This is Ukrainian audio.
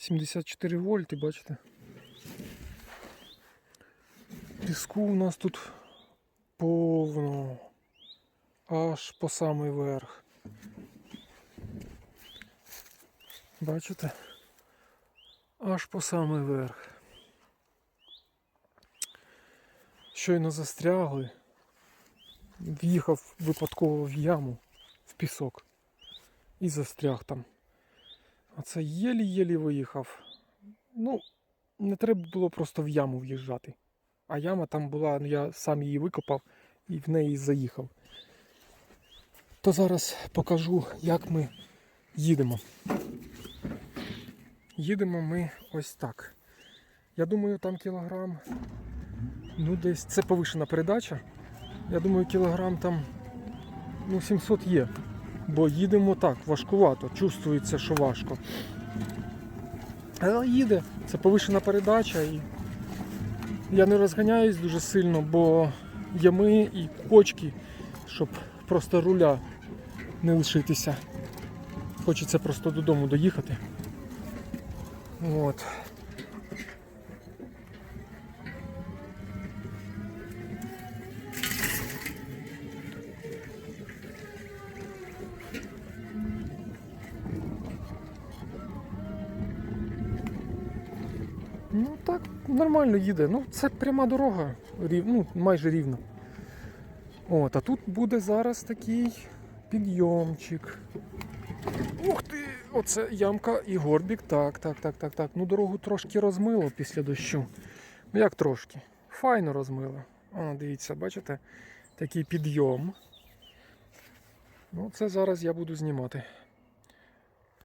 74 вольти, бачите. Піску у нас тут повно. Аж по самий верх. Бачите? Аж по самий верх. Щойно застрягли. В'їхав випадково в яму, в пісок. І застряг там. Оце єлі-єлі виїхав. Ну, не треба було просто в яму в'їжджати. А яма там була, ну, я сам її викопав і в неї заїхав. То зараз покажу, як ми їдемо. Їдемо ми ось так. Я думаю, там кілограм. Ну, десь це повишена передача. Я думаю, кілограм там ну, 700 є. Бо їдемо так, важкувато, чувствується, що важко. Але їде, це повишена передача і я не розганяюсь дуже сильно, бо ями і кочки, щоб просто руля не лишитися. Хочеться просто додому доїхати. От. Ну так, нормально їде. Ну, це пряма дорога, рів, ну, майже рівна. От, а тут буде зараз такий підйомчик. Ух ти! Оце ямка і горбік. Так, так, так, так, так. Ну, дорогу трошки розмило після дощу. Ну як трошки? Файно розмило. О, дивіться, бачите? Такий підйом. Ну, це зараз я буду знімати.